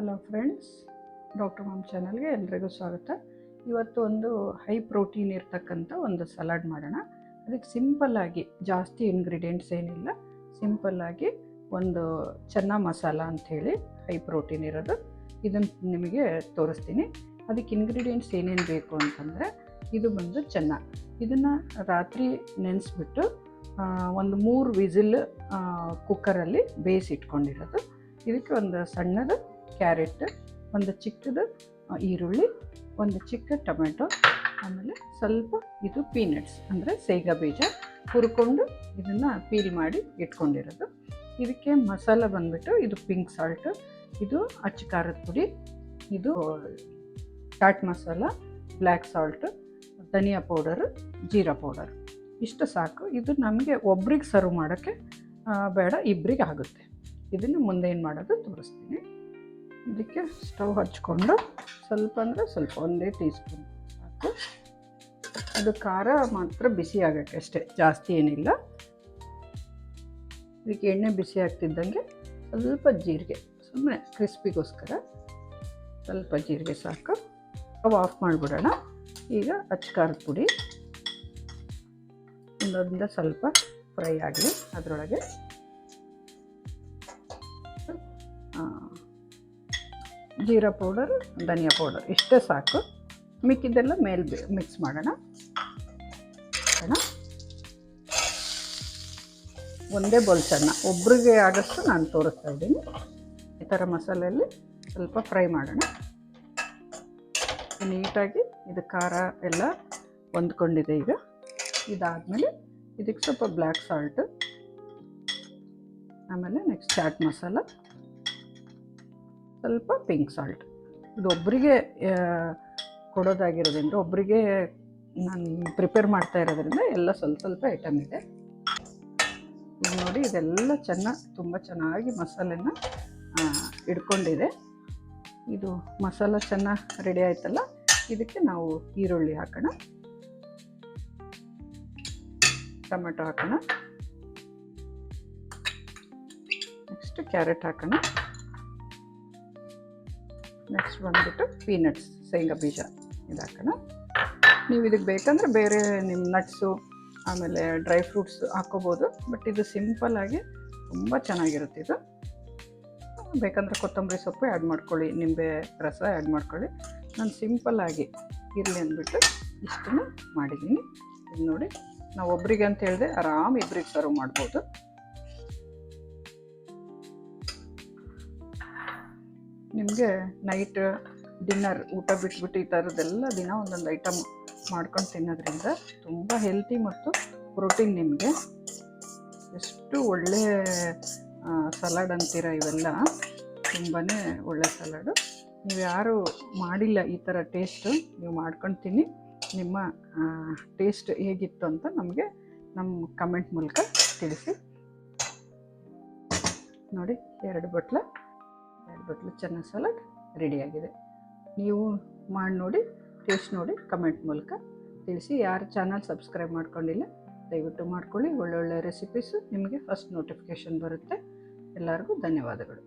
Hello friends doctor ma'am ಚಾನಲ್ಗೆ ಎಲ್ರಿಗೂ ಸ್ವಾಗತ. ಇವತ್ತು ಒಂದು ಹೈ ಪ್ರೋಟೀನ್ ಇರ್ತಕ್ಕಂಥ ಒಂದು ಸಲಾಡ್ ಮಾಡೋಣ. ಅದಕ್ಕೆ ಸಿಂಪಲ್ಲಾಗಿ ಜಾಸ್ತಿ ಇಂಗ್ರೀಡಿಯೆಂಟ್ಸ್ ಏನಿಲ್ಲ ಸಿಂಪಲ್ಲಾಗಿ ಒಂದು ಚೆನ್ನ ಮಸಾಲ ಅಂಥೇಳಿ ಹೈ ಪ್ರೋಟೀನ್ ಇರೋದು. ಇದನ್ನು ನಿಮಗೆ ತೋರಿಸ್ತೀನಿ. ಅದಕ್ಕೆ ಇಂಗ್ರೀಡಿಯೆಂಟ್ಸ್ ಏನೇನು ಬೇಕು ಅಂತಂದರೆ ಇದು ಬಂದು ಚೆನ್ನ ಇದನ್ನು ರಾತ್ರಿ ನೆನೆಸ್ಬಿಟ್ಟು ಒಂದು ಮೂರು ವಿಸಿಲ್ ಕುಕ್ಕರಲ್ಲಿ ಬೇಯಿಸಿಟ್ಕೊಂಡಿರೋದು. ಇದಕ್ಕೆ ಒಂದು ಸಣ್ಣದು ಕ್ಯಾರೆಟ್, ಒಂದು ಚಿಕ್ಕದು ಈರುಳ್ಳಿ, ಒಂದು ಚಿಕ್ಕ ಟೊಮೆಟೊ, ಆಮೇಲೆ ಸ್ವಲ್ಪ ಇದು ಪೀನಟ್ಸ್, ಅಂದರೆ ಸೇಗ ಬೀಜ ಹುರ್ಕೊಂಡು ಇದನ್ನು ಪೀಲ್ ಮಾಡಿ ಇಟ್ಕೊಂಡಿರೋದು. ಇದಕ್ಕೆ ಮಸಾಲ ಬಂದ್ಬಿಟ್ಟು ಇದು ಪಿಂಕ್ ಸಾಲ್ಟ್ ಇದು ಅಚ್ಚ ಖಾರದ ಪುಡಿ, ಇದು ಚಾಟ್ ಮಸಾಲ ಬ್ಲ್ಯಾಕ್ ಸಾಲ್ಟ್ ಧನಿಯಾ ಪೌಡರು, ಜೀರಾ ಪೌಡರ್. ಇಷ್ಟು ಸಾಕು. ಇದು ನಮಗೆ ಒಬ್ರಿಗೆ ಸರ್ವ್ ಮಾಡೋಕ್ಕೆ ಬೇಡ ಇಬ್ಬರಿಗೆ ಆಗುತ್ತೆ. ಇದನ್ನು ಮುಂದೆ ಏನು ಮಾಡೋದು ತೋರಿಸ್ತೀನಿ. ಇದಕ್ಕೆ ಸ್ಟವ್ ಹಚ್ಕೊಂಡು ಸ್ವಲ್ಪ ಅಂದರೆ ಸ್ವಲ್ಪ ಒಂದೇ ಟೀ ಸ್ಪೂನ್ ಸಾಕು ಅದು ಖಾರ ಮಾತ್ರ ಬಿಸಿ ಆಗೋಕ್ಕೆ ಅಷ್ಟೇ, ಜಾಸ್ತಿ ಏನಿಲ್ಲ. ಇದಕ್ಕೆ ಎಣ್ಣೆ ಬಿಸಿ ಆಗ್ತಿದ್ದಂಗೆ ಸ್ವಲ್ಪ ಜೀರಿಗೆ ಸುಮ್ಮನೆ ಕ್ರಿಸ್ಪಿಗೋಸ್ಕರ ಸ್ವಲ್ಪ ಜೀರಿಗೆ ಸಾಕು. ಅವು ಆಫ್ ಮಾಡಿಬಿಡೋಣ. ಈಗ ಅಚ್ಚ ಖಾರದ ಪುಡಿ ಒಂದೊಂದ ಸ್ವಲ್ಪ ಫ್ರೈ ಆಗಲಿ ಅದರೊಳಗೆ. ಜೀರಾ ಪೌಡರ್, ಧನಿಯಾ ಪೌಡರ್, ಇಷ್ಟೇ ಸಾಕು. ಮಿಕ್ಕಿದ್ದೆಲ್ಲ ಮೇಲೆ ಮಿಕ್ಸ್ ಮಾಡೋಣ. ಒಂದೇ ಬೊಲ್ಸನ್ನ ಒಬ್ರಿಗೆ ಆಗಷ್ಟು ನಾನು ತೋರಿಸ್ತಾ ಇದ್ದೀನಿ. ಈ ಥರ ಮಸಾಲೆಯಲ್ಲಿ ಸ್ವಲ್ಪ ಫ್ರೈ ಮಾಡೋಣ. ನೀಟಾಗಿ ಇದು ಖಾರ ಎಲ್ಲ ಹೊಂದ್ಕೊಂಡಿದೆ ಈಗ. ಇದಾದಮೇಲೆ ಇದಕ್ಕೆ ಸ್ವಲ್ಪ ಬ್ಲ್ಯಾಕ್ ಸಾಲ್ಟು. ಆಮೇಲೆ ನೆಕ್ಸ್ಟ್ ಚಾಟ್ ಮಸಾಲ. ಸ್ವಲ್ಪ ಪಿಂಕ್ ಸಾಲ್ಟ್ ಇದು ಒಬ್ಬರಿಗೆ ಕೊಡೋದಾಗಿರೋದ್ರಿಂದ ಒಬ್ಬರಿಗೆ ನಾನು ಪ್ರಿಪೇರ್ ಮಾಡ್ತಾ ಇರೋದ್ರಿಂದ ಎಲ್ಲ ಸ್ವಲ್ಪ ಸ್ವಲ್ಪ ಐಟಮ್ ಇದೆ. ಈಗ ನೋಡಿ, ಇದೆಲ್ಲ ಚೆನ್ನಾಗಿ ತುಂಬ ಚೆನ್ನಾಗಿ ಮಸಾಲೆನ ಇಡ್ಕೊಂಡಿದೆ. ಇದು ಮಸಾಲ ಚೆನ್ನಾಗಿ ರೆಡಿ ಆಯ್ತಲ್ಲ, ಇದಕ್ಕೆ ನಾವು ಈರುಳ್ಳಿ ಹಾಕೋಣ. ಟೊಮೆಟೊ ಹಾಕೋಣ. ನೆಕ್ಸ್ಟ್ ಕ್ಯಾರೆಟ್ ಹಾಕೋಣ. ನೆಕ್ಸ್ಟ್ ಬಂದುಬಿಟ್ಟು ಪೀನಟ್ಸ್ ಶೇಂಗಾ ಬೀಜ ಇದಾಕೋಣ. ನೀವು ಇದಕ್ಕೆ ಬೇಕಂದ್ರೆ ಬೇರೆ ನಿಮ್ಮ ನಟ್ಸು ಆಮೇಲೆ ಡ್ರೈ ಫ್ರೂಟ್ಸ್ ಹಾಕ್ಕೋಬೋದು ಬಟ್ ಇದು ಸಿಂಪಲ್ಲಾಗಿ ತುಂಬ ಚೆನ್ನಾಗಿರುತ್ತೆ ಇದು. ಬೇಕಂದರೆ ಕೊತ್ತಂಬರಿ ಸೊಪ್ಪು ಆ್ಯಡ್ ಮಾಡ್ಕೊಳ್ಳಿ, ನಿಂಬೆ ರಸ ಆ್ಯಡ್ ಮಾಡ್ಕೊಳ್ಳಿ. ನಾನು ಸಿಂಪಲ್ಲಾಗಿ ಇರಲಿ ಅಂದ್ಬಿಟ್ಟು ಇಷ್ಟನ್ನು ಮಾಡಿದ್ದೀನಿ. ಇದು ನೋಡಿ ನಾವು ಒಬ್ರಿಗೆ ಅಂತ ಹೇಳಿದೆ ಆರಾಮ್ ಇಬ್ರಿಗೆ ಸರ್ವ್ ಮಾಡ್ಬೋದು. ನಿಮಗೆ ನೈಟ್ ಡಿನ್ನರ್ ಊಟ ಬಿಟ್ಬಿಟ್ಟು ಈ ಥರದ್ದೆಲ್ಲ ದಿನ ಒಂದೊಂದು ಐಟಮ್ ಮಾಡ್ಕೊಂಡು ತಿನ್ನೋದ್ರಿಂದ ತುಂಬ ಹೆಲ್ತಿ ಮತ್ತು ಪ್ರೋಟೀನ್ ನಿಮಗೆ. ಎಷ್ಟು ಒಳ್ಳೆ ಸಲಾಡ್ ಅಂತೀರ ಇವೆಲ್ಲ. ತುಂಬಾ ಒಳ್ಳೆ ಸಲಾಡು ನೀವು ಯಾರು ಮಾಡಿಲ್ಲ ಈ ಥರ ಟೇಸ್ಟು ನೀವು ಮಾಡ್ಕೊಂಡು ತಿನ್ನಿ. ನಿಮ್ಮ ಟೇಸ್ಟ್ ಹೇಗಿತ್ತು ಅಂತ ನಮಗೆ ನಮ್ಮ ಕಮೆಂಟ್ ಮೂಲಕ ತಿಳಿಸಿ. ನೋಡಿ, ಎರಡು ಬಟ್ಲ. ಎರಡು ಬಟ್ಲು ಚೆನ್ನ ಸಲಾಡ್ ರೆಡಿಯಾಗಿದೆ ನೀವು ಮಾಡಿ ನೋಡಿ ಟೇಸ್ಟ್ ನೋಡಿ ಕಮೆಂಟ್ ಮೂಲಕ ತಿಳಿಸಿ. ಯಾರು ಚಾನಲ್ ಸಬ್ಸ್ಕ್ರೈಬ್ ಮಾಡ್ಕೊಂಡಿಲ್ಲ, ದಯವಿಟ್ಟು ಮಾಡ್ಕೊಳ್ಳಿ. ಒಳ್ಳೊಳ್ಳೆ ರೆಸಿಪೀಸು ನಿಮಗೆ ಫಸ್ಟ್ ನೋಟಿಫಿಕೇಷನ್ ಬರುತ್ತೆ. ಎಲ್ಲರಿಗೂ ಧನ್ಯವಾದಗಳು.